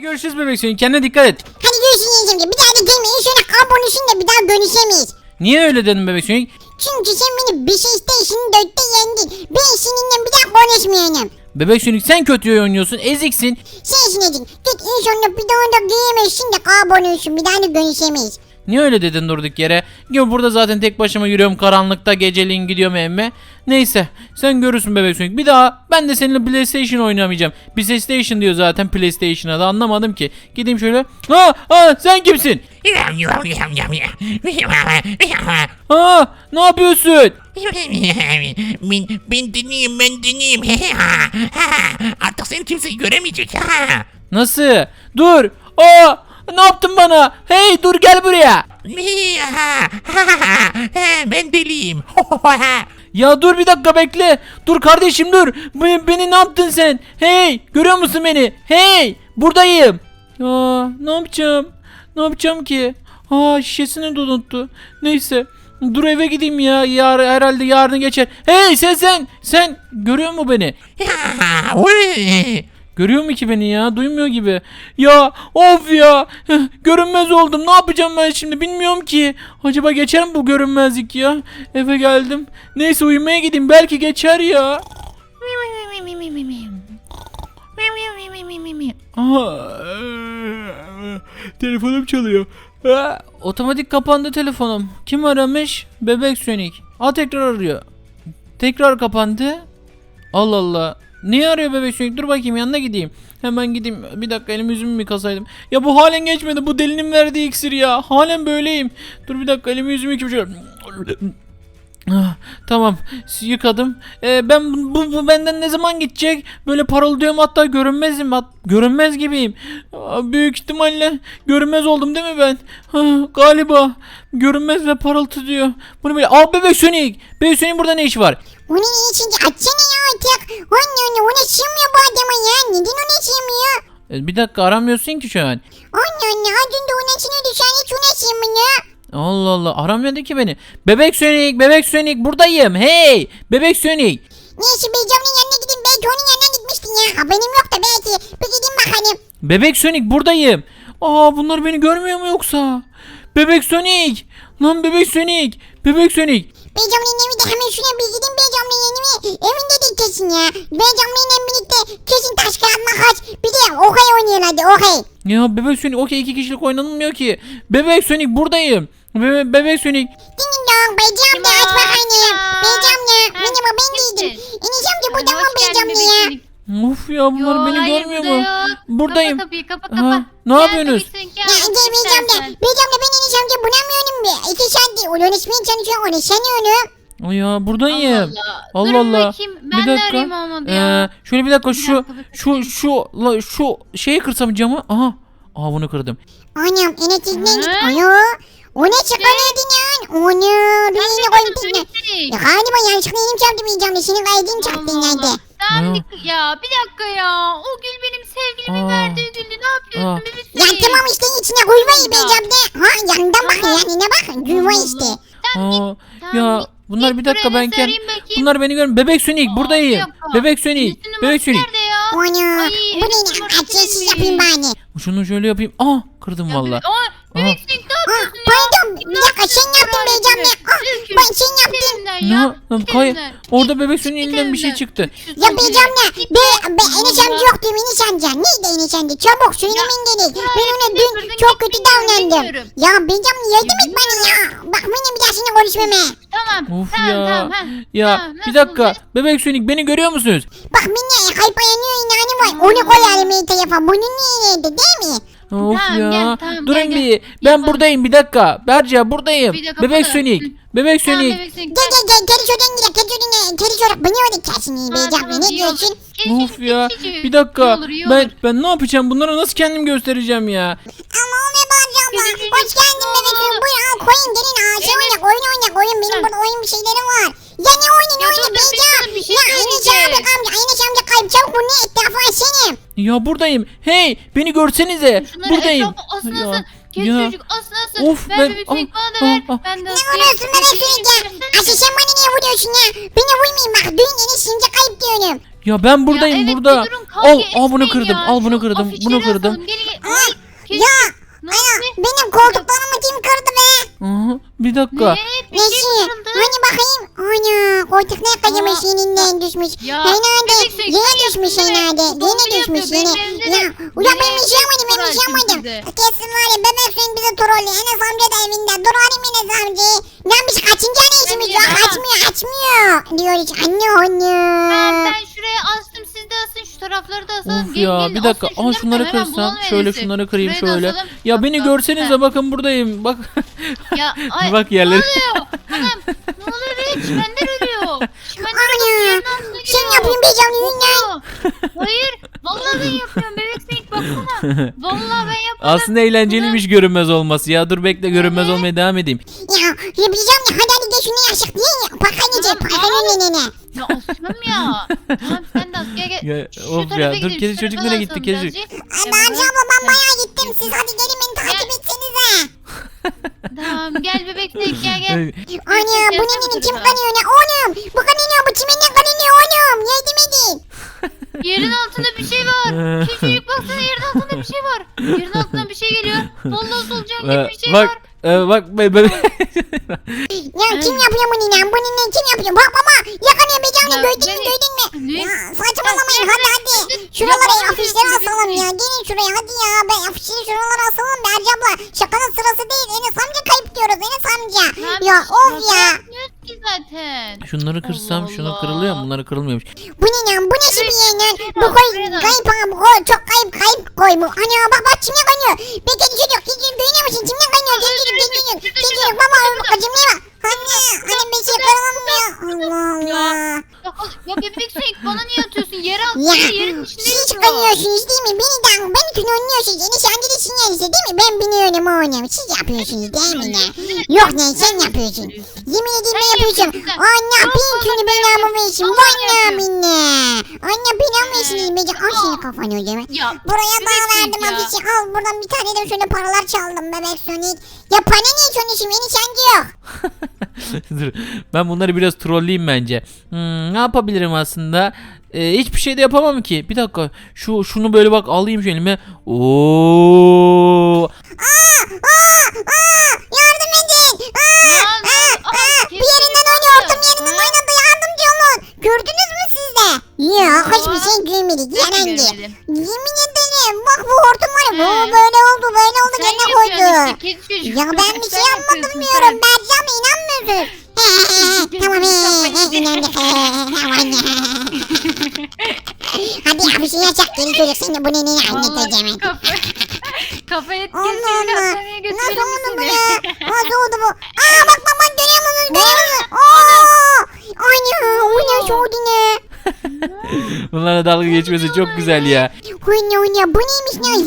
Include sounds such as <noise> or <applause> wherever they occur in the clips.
Hadi görüşürüz bebek Sonic. Kendine dikkat et. Hadi görüşürüz amca. Bir daha da gelmeyin. Şöyle kabuğunu da bir daha dönüşemeyiz. Niye öyle dedin bebek Sonic? Çünkü sen beni bir şey isteyin dörtte yendin. Ben seninle bir daha konuşmayacağım. Bebek Sonic sen kötü oynuyorsun. Eziksin. Sen sinecek. Git inşallah bir daha da giyemezsin de kabuğunu bir daha da dönüşemeyiz. Niye öyle dedin durduk yere? Yo burada zaten tek başıma yürüyorum karanlıkta geceliğin gidiyorum evime. Neyse sen görürsün bebek Sonic. Bir daha ben de seninle PlayStation oynamayacağım. PlayStation diyor zaten PlayStation'a da anlamadım ki. Gideyim şöyle. Ha, ha sen kimsin? <laughs> Ha ne yapıyorsun? ben, ben deneyeyim ben deneyeyim. <laughs> Artık seni kimse göremeyecek. <laughs> Nasıl? Dur. Aa ne yaptın bana? Hey dur gel buraya. <laughs> ben deliyim. <laughs> Ya dur bir dakika bekle. Dur kardeşim dur. Beni, beni ne yaptın sen? Hey görüyor musun beni? Hey buradayım. Ya ne yapacağım? Ne yapacağım ki? Aa şişesini de unuttu. Neyse. Dur eve gideyim ya. Yar, herhalde yarın geçer. Hey sen sen. Sen görüyor mu beni? Görüyor mu ki beni ya? Duymuyor gibi. Ya of ya. Görünmez oldum. Ne yapacağım ben şimdi? Bilmiyorum ki. Acaba geçer mi bu görünmezlik ya? Eve geldim. Neyse uyumaya gideyim. Belki geçer ya. Telefonum çalıyor. Otomatik kapandı telefonum. Kim aramış? Bebek Sonic. Aa tekrar arıyor. Tekrar kapandı. Allah Allah. Niye arıyor bebek Sonic? Dur bakayım yanına gideyim. Hemen gideyim. Bir dakika elimi yüzümü mü yıkasaydım. Ya bu halen geçmedi. Bu delinin verdiği iksir ya. Halen böyleyim. Dur bir dakika elimi yüzümü şöyle. Ah, tamam yıkadım. Ee, ben bu, bu benden ne zaman gidecek? Böyle parıldıyorum hatta görünmezim. Hat, görünmez gibiyim. Aa, büyük ihtimalle görünmez oldum değil mi ben? Galiba görünmez ve parıltı diyor. Bunu böyle Aa bebek Sonic. Bebek Sonic burada ne işi var? Onun içince açsana ya artık. Anne anne ona sığmıyor bu adama ya. Neden ona sığmıyor? Ee, bir dakika aramıyorsun ki şu an. Anne anne az önce ona içine düşen hiç ona sığmıyor. Allah Allah aramıyordu ki beni. Bebek Sonic, bebek Sonic buradayım. Hey, bebek Sonic. Neyse Beycan'ın yanına gidin. Belki onun yanına gitmiştin ya. Haberim yok da belki. Bir gidin bakalım. Bebek Sonic buradayım. Aa bunlar beni görmüyor mu yoksa? Bebek Sonic. Lan bebek Sonic. Bebek Sonic. Beycan'ın evi de hemen şuna bir gidin. Beycan'ın evi evinde de kesin ya. Beycan'ın birlikte kesin taş kağıt makas. Bir de okey oynayın hadi okey. Ya bebek Sonic okey iki kişilik oynanılmıyor ki. Bebek Sonic buradayım. Bebe bebek Sonic. Ding dong Beycan da aç o? Aa. Beycan da. Ha, Merhaba ben değildim. Enes amca burada mı geldin da ya? Of ya bunlar Yo, beni hayır, görmüyor burada mu? yok. Buradayım. Kapa kapıyı kapa Ha, kapa. ne Gel yapıyorsunuz? sen, Ya gel, otur Beycan da. istersen. Beycan da ben Enes amca bulamıyorum bir. İki saattir onu öğretmeye çalışıyorum. Onu sanıyorum. Ay ya buradayım. Allah Allah Durun Allah. bakayım. Ben bir de dakika. arayayım olmadı Ee, ya. şöyle bir dakika şu dakika, bir şu şu la, şu şeyi kırsam camı. Aha. Aa bunu kırdım. Anam izlen git. Hı? Ano. O ne çıkarıyordun ya? Koyup Sen dinle. bir Ya galiba yanlışlıkla elim çarptı Beycan da. Senin kaydın çarptı nerede? Ya. bir dakika ya. O gül benim sevgilimin Aa. verdiği güldü. Ne yapıyorsun bebek Ya tamam işte içine koymayı Ya. Beycan da. Ha yandan bak Tamam. yanına bak. Gülme Allah işte. Sen Aa, git. Sen ya git, bunlar git bir dakika buraya ben kend- sarayım bakayım. Bunlar beni görmüyor. Bebek Sonic Aa, buradayım. bir dakika. Bebek Sonic. Üstünün Bebek başı Sonic. nerede ya? Onu. Ay, Bu ne? burası Açıksız benim. yapayım bari. Şunu şöyle yapayım. Aa kırdım Ya valla. Aa, Bebek Sonic ne yapıyorsun ya? pardon. Bir Ne dakika sen yaptın Beycan da. götürüyorsun? Ah, Üzgün. ben sen yaptın. Ne? ya. Lan kay-. Orada bebek Sonic'in elinden bir şey çıktı. Ya da. Git Be, ya. be Enes amca yoktu Enes amca. Neydi Enes amca? Çabuk söylemen gerek. buraya Ben ona dün çok kötü bilmiyorum, davrandım. bilmiyorum. Ya Beycan yardım et bana ya. Bak bana bir daha seninle konuşmama. Tamam. Of tamam, ya. Tamam, ha. Ya Tamam, bir nasıl dakika. Bebek Sonic beni görüyor musunuz? Bak beni kayıp ayanıyor inanı var. Onu koyalım iyi tarafa. Bunun niye yedi değil mi? Of Tamam, ya. gel, tamam, Durun gel, bir. gel. Ben Yapalım. buradayım bir dakika. Berca buradayım. Bir dakika, Bebek kapatın. Sonic. Bebek Tamam, Sonic. Bebek Sonic. Gel gel gel. Geri şuradan gidelim. Geri şuradan. Geri şuradan. Beni öyle kesin iyi Ha, Beycan. tamam, Ne iyi diyorsun? olur. Of ya. Bir dakika. İyi olur, iyi Ben olur. ben ne yapacağım? Bunlara nasıl kendim göstereceğim ya? Ama o ne Beycan Gel, da. gel, gel. Hoş geldin oldu? Buyur al koyun gelin ağaca Evet. oyna. Oyun oyna koyun. Benim burada oyun bir şeylerim var. Ya ne oyunu ne oyunu dur, dur, bir şey Ya Enes söyleyeceğim. amca amca. Enes amca kayıp. Çabuk bunu etrafı açsana. Ya buradayım. Hey, beni görsenize. Şunları buradayım. etrafa asın Ya, asın. Kes ya. çocuk asın asın. Of, ver ben- bebek ah, bana da ah, ver. ah. Ben de Ne vuruyorsun bebek. Asıl sen bana niye vuruyorsun ya? Beni vurmayın bak. Dün Enes şimdi kayıp diyorum. Ya ben buradayım ya evet, burada. bir durun, kavga Al al bunu etmeyin kırdım. ya. Al bunu Şu kırdım. afişleri Bunu kırdım. asalım. Gelin. Aa, Ay, Ya Ne benim koltuklarımı kim kırdı be? Aha, bir dakika. Ne? Bir şey kırıldı. hani bakayım. Koltuk ne kaymış yerinden düşmüş. Ya, Herhalde bebek yine kim düşmüş yaptı be? herhalde. Yine doğru düşmüş yapıyor, yine. Ya de- ulan ben benim bir şey yapmadım ben bir şey yapmadım. Kesin var ya bebek suyun bizi trollü. Enes amca da evinde. Dur arayayım Enes amcayı. Lan biz kaçıncı Ben ya? bilemem. Açmıyor açmıyor. Diyor hiç anne anne. Ben, ben şuraya astım siz de asın şu tarafları da asalım. Of Gelin, ya gelin, bir dakika. asın Aa şunları şunları da hemen kırsam. bulalım Şöyle Enes'i. şunları kırayım da şöyle. asalım. Ya beni Hatta- görsenize bakın buradayım. Bak. Ya <laughs> ay, Bak yerlere. Ne oluyor? Anam ne oluyor be? Çimenler ölüyor. Ana. Sen yapayım be yüzünden. Oluyor. Hayır. Vallahi ben yapıyorum. Bebek sinek baksana. <laughs> Vallahi ben yapmadım. Aslında eğlenceliymiş görünmez olması ya. Dur bekle görünmez olmaya devam edeyim. Ya yapacağım ya hadi hadi gel şunu yaşık diye ya. Pakanıcı Tamam, pakanın nenene. Ya aslanım ya. Tamam sen de as. Gel gel. Ya, Şu of tarafa ya, dur, gidelim, kedi şu çocuk nereye gitti, asalım kedi çocuk? birazcık. Amca abla ben bayağı gittim. Siz hadi gelin beni takip etsenize. Tamam gel bebek sinek gel gel. Ay, Ana Gel, bu nenenin gel, kim kanıyor ne? Oğlum bu kanıyor bu çimenden kanıyor oğlum. Yardım edin. Yerin altında bir şey var. <laughs> Küçücük baksana yerin altında bir şey var. Yerin altından bir şey geliyor. Vallahi solucan gibi bir şey bak var. e, bak be, be- Ya kim yapıyor bu nenen? Bu nenen kim yapıyor? Bak baba yakanıyor bir canlı Ya, gördün mü gördün mü? Ne? Ya saçmalamayın hadi hadi. Şuralara afişleri ya, asalım ya. Gelin şuraya hadi ya. Ben afişleri şuralara asalım be Erci abla. Şakanın sırası değil. Enes amca kayıp diyoruz Enes Ya of ya. yapmıyoruz ki zaten. Şunları kırsam Allah şunu Allah. kırılıyor mu? Bunları kırılmıyormuş. Bu ne lan? Bu ne bir yeğen? evet, Bu koy evet. kayıp ha bu koy çok kayıp kayıp koy bu. Ana bak bak çimden kaynıyor. Kedi çocuk çocuk duyuyor musun? Çimden kaynıyor. Kedi çocuk kedi çocuk. Kedi çocuk baba acımaya bak. Anne anne bir şey kırılamıyor. Allah Allah. Ya, ya bebek sinek bana niye atıyorsun? Yere at. Ya yerin içinde siz yatıyor. kanıyorsunuz değil mi? Beni de beni tünönlüyorsunuz. Enes amca da sinyalise değil mi? Ben biniyorum oğlum. Siz yapıyorsunuz değil mi ne? Yok ne sen yapıyorsun. Yemin ederim ben sen. Anne bin tünü ben Vay yapıyor. minne. Anne belamı versin. Bence al Aa. senin kafanı hocam. Ya, Buraya daha verdim afişi. Al buradan bir tane de şöyle paralar çaldım bebek Sonic. Ya para niye çalışayım? Enes amca yok. <laughs> Dur, ben bunları biraz trolleyeyim bence. Hmm, ne yapabilirim aslında? Ee, hiçbir şey de yapamam ki. Bir dakika. Şu şunu böyle bak alayım şu elime. Oo! Aa, aa, aa, yardım edin. Aa, Lan, aa, aa, aa, kim bir yerinden yaptı? Ha? oynadı. Yardımcı olun. Gördünüz mü siz de? Yok, hiçbir şey görmedik. Ben de Yarengi. görmedim. Yemin ederim. Bak bu hortum var ya. Bu He. böyle oldu, böyle oldu. Sen yapıyorsun koydu. işte, kedi çocuk. Ya ben bir Sen şey yapmadım yapıyorsun, diyorum. sen. Bercan'la inanmıyorsun. Tamam he, he, inandık. He, he, he. Hadi ya bir şey yaşak geri çocuk. Şimdi bu neneni anlatacağım. Vallahi kafa, kafayı Allah kesin Allah. hastaneye Nasıl götürelim oldu bu ya? Nasıl oldu bu? Aa bak bak bak görüyor musunuz? Görüyor musunuz? Aa! Oldu <laughs> ne? Bunlarla dalga geçmesi çok güzel ya. Bu ne o ne? Bu neymiş ne? Mi?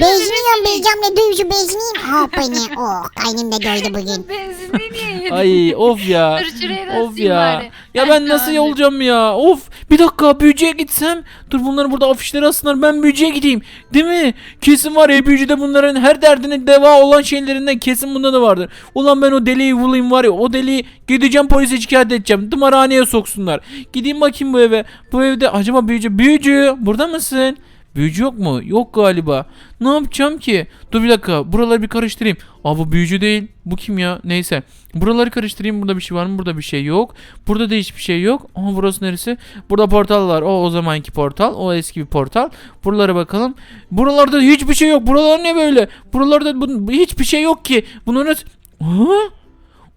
Beziniyorum Bebek bezcamla dövüşü bezineyim. Ah beni. Oh kaynım da doydu bugün. <laughs> Benzinliği niye yedin? Ay of ya. Dur şuraya da Of ya. bari. Ya Heh, ben nasıl tamamdır. olacağım ya? Of. Bir dakika büyücüye gitsem. Dur bunları burada afişleri asınlar. Ben büyücüye gideyim. Değil mi? Kesin var ya büyücüde bunların her derdine deva olan şeylerinden kesin bunda da vardır. Ulan ben o deliği bulayım var ya. O deliği gideceğim polise şikayet edeceğim. Tımarhaneye soksunlar. Gideyim bakayım bu eve. Bu evde acaba büyücü. Büyücü burada mısın? Büyücü yok mu? Yok galiba. Ne yapacağım ki? Dur bir dakika. Buraları bir karıştırayım. Aa bu büyücü değil. Bu kim ya? Neyse. Buraları karıştırayım. Burada bir şey var mı? Burada bir şey yok. Burada da hiçbir şey yok. Aa burası neresi? Burada portal var. O o zamanki portal. O eski bir portal. Buralara bakalım. Buralarda hiçbir şey yok. Buralar ne böyle? Buralarda bu, hiçbir şey yok ki. Bunların... Aa?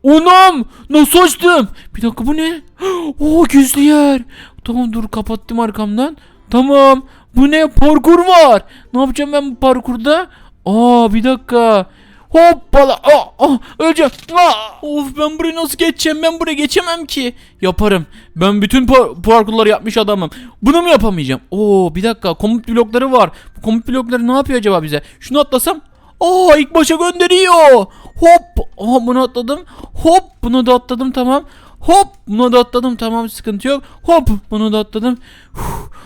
Onam! Nasıl açtım? Bir dakika bu ne? <gasps> Oo gizli yer. Tamam dur kapattım arkamdan. Tamam. Bu ne? Parkur var. Ne yapacağım ben bu parkurda? Aa bir dakika. Hoppala. Aa, ah, öleceğim. Aa, of ben burayı nasıl geçeceğim? Ben buraya geçemem ki. Yaparım. Ben bütün par- parkurları yapmış adamım. Bunu mu yapamayacağım? Oo bir dakika. Komut blokları var. Bu komut blokları ne yapıyor acaba bize? Şunu atlasam. Aa ilk başa gönderiyor. Hop. Aha bunu atladım. Hop bunu da atladım tamam. Hop bunu da atladım tamam sıkıntı yok. Hop bunu da atladım. Huh.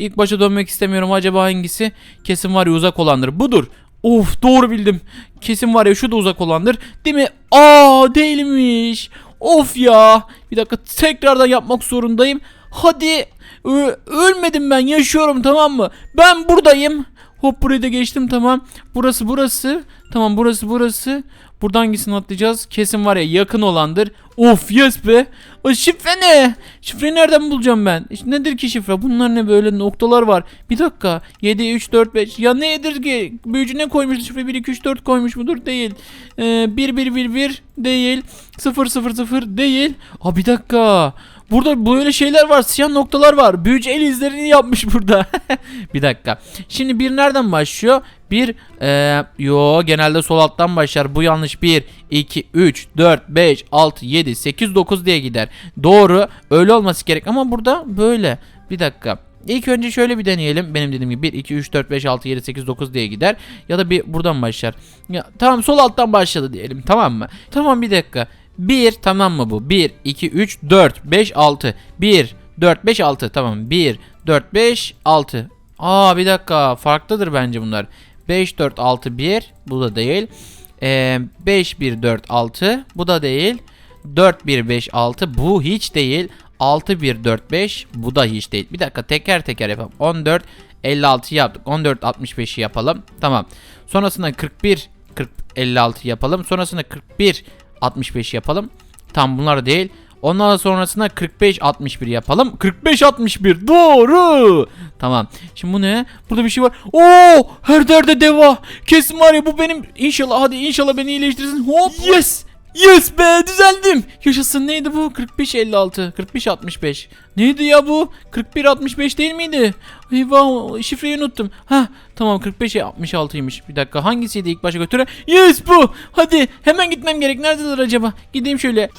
İlk başa dönmek istemiyorum. Acaba hangisi? Kesin var ya uzak olandır. Budur. Of doğru bildim. Kesin var ya şu da uzak olandır. Değil mi? Aa değilmiş. Of ya. Bir dakika tekrardan yapmak zorundayım. Hadi. Ö- ölmedim ben yaşıyorum tamam mı? Ben buradayım. Hop burayı da geçtim tamam. Burası burası. Tamam burası burası. Buradan hangisini atlayacağız? Kesin var ya yakın olandır. Of yes be. O şifre ne? Şifreyi nereden bulacağım ben? İşte nedir ki şifre? Bunlar ne böyle noktalar var. Bir dakika. 7, 3, 4, 5. Ya nedir ki? Büyücü ne koymuş? Şifre 1, 2, 3, 4 koymuş mudur? Değil. Ee, 1, 1, 1, 1 değil. 0, 0, 0 değil. Aa bir dakika. Burada böyle şeyler var. Siyah noktalar var. Büyücü el izlerini yapmış burada. <laughs> bir dakika. Şimdi bir nereden başlıyor? Bir eee yo genelde sol alttan başlar. Bu yanlış. 1 2 3 4 5 6 7 8 9 diye gider. Doğru. Öyle olması gerek ama burada böyle. Bir dakika. İlk önce şöyle bir deneyelim. Benim dediğim gibi 1 2 3 4 5 6 7 8 9 diye gider ya da bir buradan başlar. Ya tamam sol alttan başladı diyelim. Tamam mı? Tamam bir dakika. 1 tamam mı bu? 1 2 3 4 5 6 1 4 5 6 tamam. 1 4 5 6 Aa bir dakika. Farklıdır bence bunlar. 5 4 6 1 bu da değil. Ee, 5 1 4 6 bu da değil. 4 1 5 6 bu hiç değil. 6 1 4 5 bu da hiç değil. Bir dakika. Teker teker yapalım. 14 56 yaptık. 14 65'i yapalım. Tamam. Sonrasında 41 40 56 yapalım. Sonrasında 41 65 yapalım. Tam bunlar değil. Ondan sonrasında 45 61 yapalım. 45 61 doğru. Tamam. Şimdi bu ne? Burada bir şey var. Oo! Her derde deva. Kesin var ya bu benim inşallah hadi inşallah beni iyileştirsin. Hop yes. Yes be düzeldim. Yaşasın neydi bu? 45 56 45 65. Neydi ya bu? 41 65 değil miydi? Eyvah şifreyi unuttum. Ha tamam 45 66'ymış. Bir dakika hangisiydi ilk başa götüren? Yes bu. Hadi hemen gitmem gerek. Neredeler acaba? Gideyim şöyle.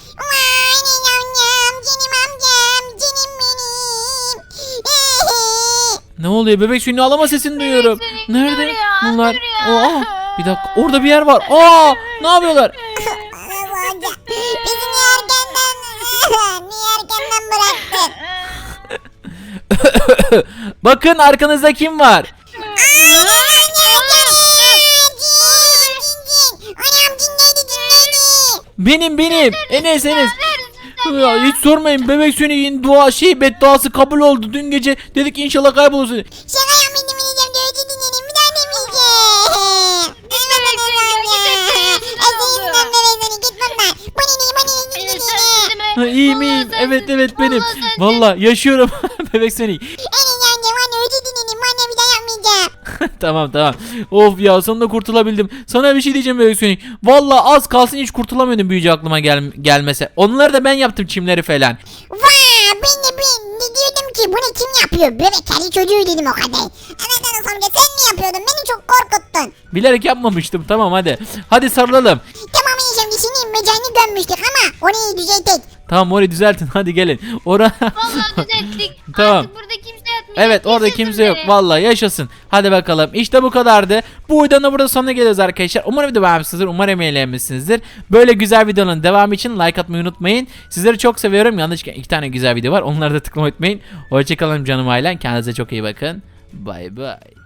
Ne oluyor? Bebek suyunu ağlama sesini duyuyorum. Nerede? Bunlar. Aa, bir dakika. Orada bir yer var. Aa, ne yapıyorlar? Bakın arkanızda kim var? Benim benim. Enes Enes. Ya hiç sormayın bebek Sonic'in dua şey bedduası kabul oldu dün gece dedik inşallah kaybolursun. Şaka yapmaydım ineceğim dövücü dinleyelim bir daha demeyeceğim. Ezeyimden bebek seni git bundan. Bu ne bu ne git Ha, iyiyim iyiyim evet evet benim. Valla yaşıyorum <laughs> bebek Sonic. Tamam tamam. Of ya sonunda kurtulabildim. Sana bir şey diyeceğim bebek Sonic. Valla az kalsın hiç kurtulamıyordum büyücü aklıma gel gelmese. Onları da ben yaptım çimleri falan. Vaa ben de ben de diyordum ki bunu kim yapıyor? Bebek kendi çocuğu dedim o kadar. Evet Enes amca sen mi yapıyordun? Beni çok korkuttun. Bilerek yapmamıştım tamam hadi. Hadi sarılalım. Tamam amca senin mecani dönmüştük ama onu iyi düzelttik. Tamam orayı düzeltin hadi gelin. Ora Vallahi düzelttik. <laughs> Tamam. Artık burada kimse. Evet orada kimse yok. Vallahi yaşasın. Hadi bakalım. İşte bu kadardı. Bu videonun da burada sonuna geliyoruz arkadaşlar. Umarım video beğenmişsinizdir. Umarım eğlenmişsinizdir. Böyle güzel videonun devamı için like atmayı unutmayın. Sizleri çok seviyorum. Yanlışlıkla iki tane güzel video var. Onları da tıklamayı unutmayın. Hoşçakalın canım ailem. Kendinize çok iyi bakın. Bay bay.